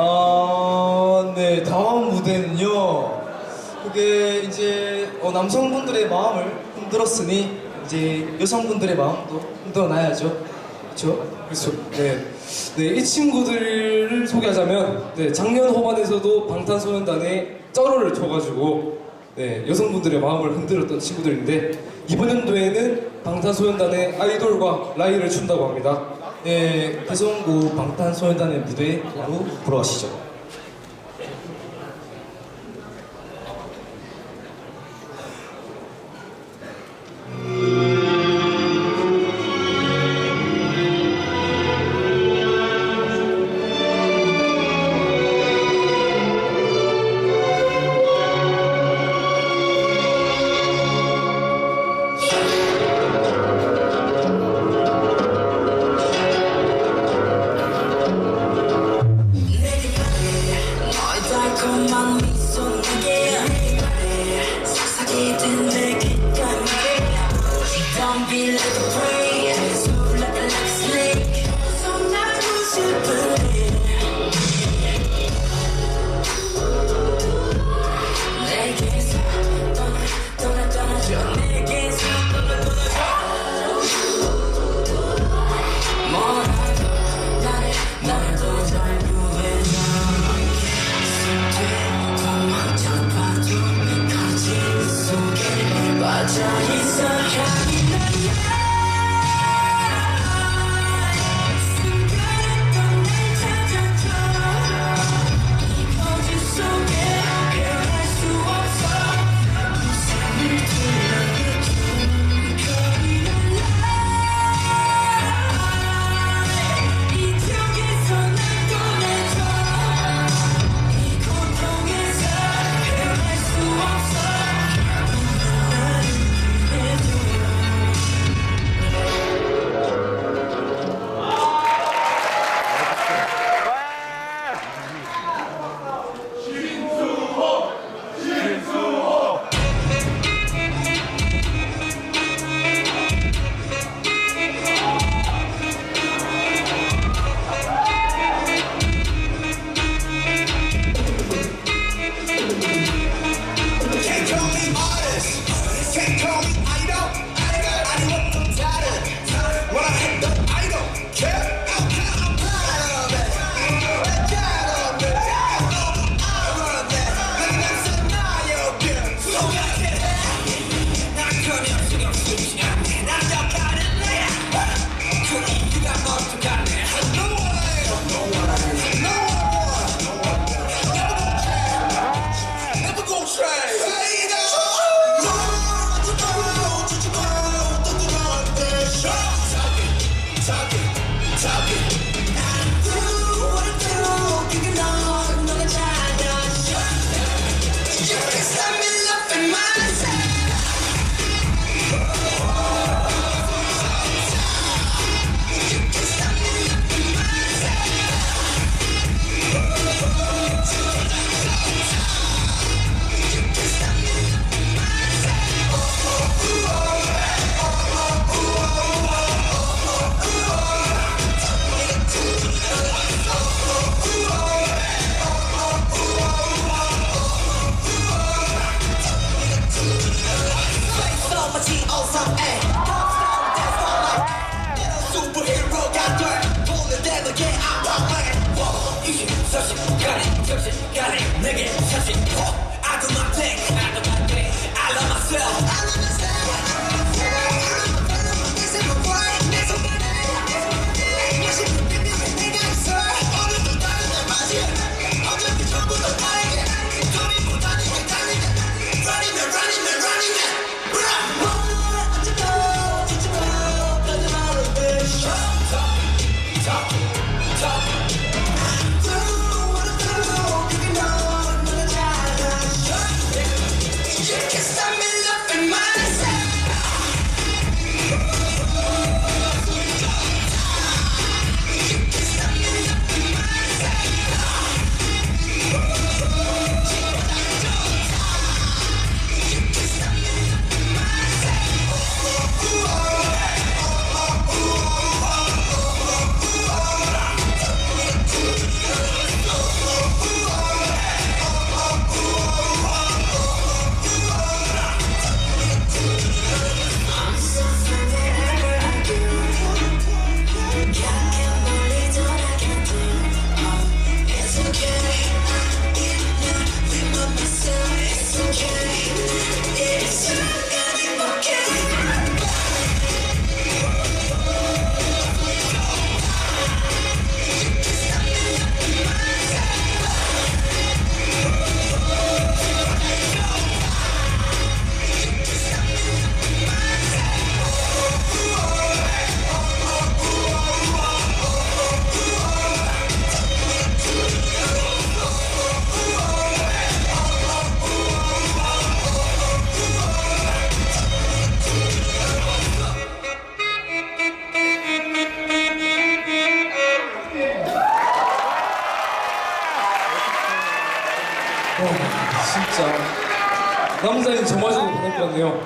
아, 네, 다음 무대는요. 그게 이제 어, 남성분들의 마음을 흔들었으니 이제 여성분들의 마음도 흔들어놔야죠. 그렇죠? 그렇죠. 네. 네, 이 친구들을 소개하자면 네, 작년 호반에서도 방탄소년단에 쩌로를 쳐가지고 네, 여성분들의 마음을 흔들었던 친구들인데 이번 연도에는 방탄소년단의 아이돌과 라이를 춘다고 합니다. 네, 대성고 방탄소년단의 무대에 바로 보러 가시죠. 속에 빠져있어 향이 talking I do my thing, I do my thing, I love myself. I love myself. 남자인 저마저도 것 같네요.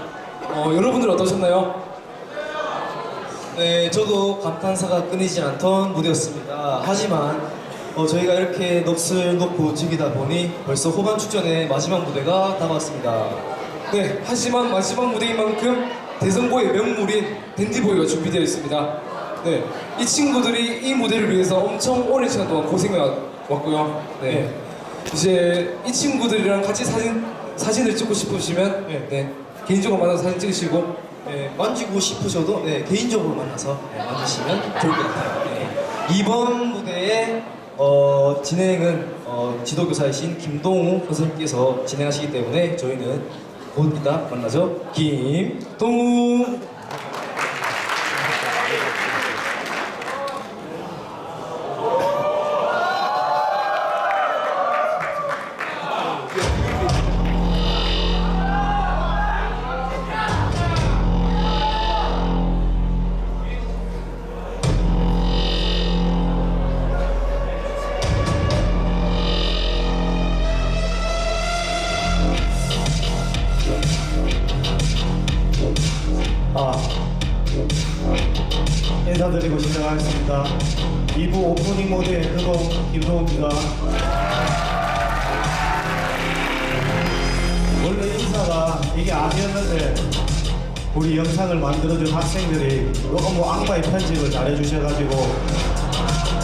어, 여러분들 어떠셨나요? 네, 저도 감탄사가 끊이지 않던 무대였습니다. 하지만 어, 저희가 이렇게 넋을 놓고 즐기다 보니 벌써 후반 축전의 마지막 무대가 다가왔습니다. 네, 하지만 마지막 무대인 만큼 대성보의 명물인 댄디보이가 준비되어 있습니다. 네, 이 친구들이 이 무대를 위해서 엄청 오랜 시간 동안 고생해 왔고요. 네, 이제 이 친구들이랑 같이 사진 사진을 찍고 싶으시면 네. 네, 개인적으로 만나서 사진 찍으시고 네, 만지고 싶으셔도 네, 개인적으로 만나서 네, 만지시면 좋을 것 같아요. 네. 이번 무대의 어, 진행은 어, 지도교사이신 김동우 선생님께서 진행하시기 때문에 저희는 곧 이따 만나죠. 김동우 하겠습니다. 2부 오프닝 모드의 흐동 김동욱입니다. 원래 인사가 이게 아니었는데 우리 영상을 만들어준 학생들이 너무 악마의 편집을 잘해주셔가지고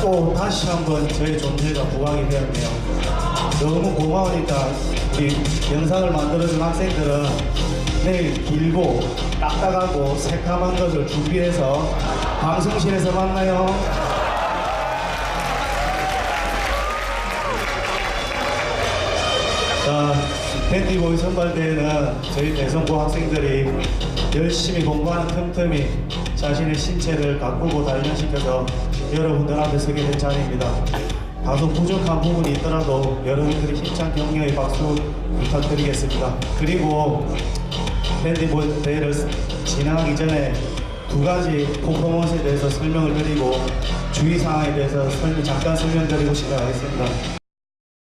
또 다시 한번 저의 존재가 부각이 되었네요. 너무 고마우니까 우리 영상을 만들어준 학생들은 내일 길고 딱딱하고 새카만 것을 준비해서 방송실에서 만나요. 자, 밴디보이 선발대회는 저희 대성고 학생들이 열심히 공부하는 틈틈이 자신의 신체를 가꾸고 단련시켜서 여러분들 앞에 서게 된 자리입니다. 다소 부족한 부분이 있더라도 여러분들이 힘찬 격려의 박수 부탁드리겠습니다. 그리고 밴디보이 대회를 진행하기 전에 두 가지 퍼포먼스에 대해서 설명을 드리고 주의사항에 대해서 설명, 잠깐 설명드리고 시작하겠습니다.